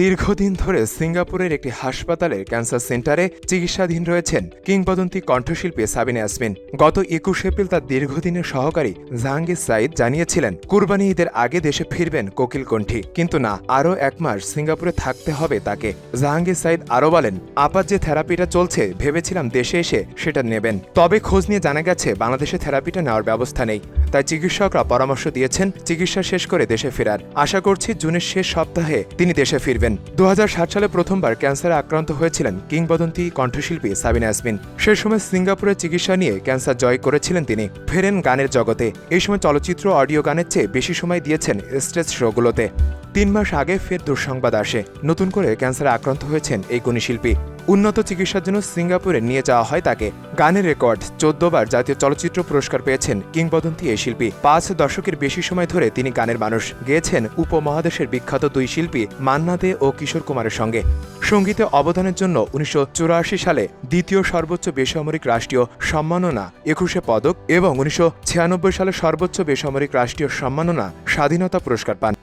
দীর্ঘদিন ধরে সিঙ্গাপুরের একটি হাসপাতালের ক্যান্সার সেন্টারে চিকিৎসাধীন রয়েছেন কিংবদন্তি কণ্ঠশিল্পী সাবিনা ইয়াসমিন। গত একুশ এপ্রিল তার দীর্ঘদিনের সহকারী জাহাঙ্গীর সাইদ জানিয়েছিলেন, কুরবানি ঈদের আগে দেশে ফিরবেন কোকিল কণ্ঠী কিন্তু না, আরও এক মাস সিঙ্গাপুরে থাকতে হবে তাকে। জাহাঙ্গীর সাইদ আরও বলেন, আপাত যে থেরাপিটা চলছে, ভেবেছিলাম দেশে এসে সেটা নেবেন। তবে খোঁজ নিয়ে জানা গেছে, বাংলাদেশে থেরাপিটা নেওয়ার ব্যবস্থা নেই। তাই চিকিৎসকরা পরামর্শ দিয়েছেন, চিকিৎসা শেষ করে দেশে ফেরার। আশা করছি, জুনের শেষ সপ্তাহে তিনি দেশে ফিরবেন। দু সালে প্রথমবার ক্যান্সারে আক্রান্ত হয়েছিলেন কিংবদন্তি কণ্ঠশিল্পী সাবিনা ইয়াসমিন। সে সময় সিঙ্গাপুরে চিকিৎসা নিয়ে ক্যান্সার জয় করেছিলেন তিনি। ফেরেন গানের জগতে। এই সময় চলচ্চিত্র অডিও গানের চেয়ে বেশি সময় দিয়েছেন স্টেজ শোগুলোতে। তিন মাস আগে ফের দুঃসংবাদ আসে। নতুন করে ক্যান্সারে আক্রান্ত হয়েছেন এই গুণী শিল্পী। উন্নত চিকিৎসার জন্য সিঙ্গাপুরে নিয়ে যাওয়া হয় তাকে। গানের রেকর্ড, চোদ্দবার জাতীয় চলচ্চিত্র পুরস্কার পেয়েছেন কিংবদন্তি এই শিল্পী। পাঁচ দশকের বেশি সময় ধরে তিনি গানের মানুষ। গেয়েছেন উপমহাদেশের বিখ্যাত দুই শিল্পী মান্না দে ও কিশোর কুমারের সঙ্গে। সঙ্গীতে অবদানের জন্য উনিশশো চুরাশি সালে দ্বিতীয় সর্বোচ্চ বেসামরিক রাষ্ট্রীয় সম্মাননা একুশে পদক এবং উনিশশো ছিয়ানব্বই সালে সর্বোচ্চ বেসামরিক রাষ্ট্রীয় সম্মাননা স্বাধীনতা পুরস্কার পান।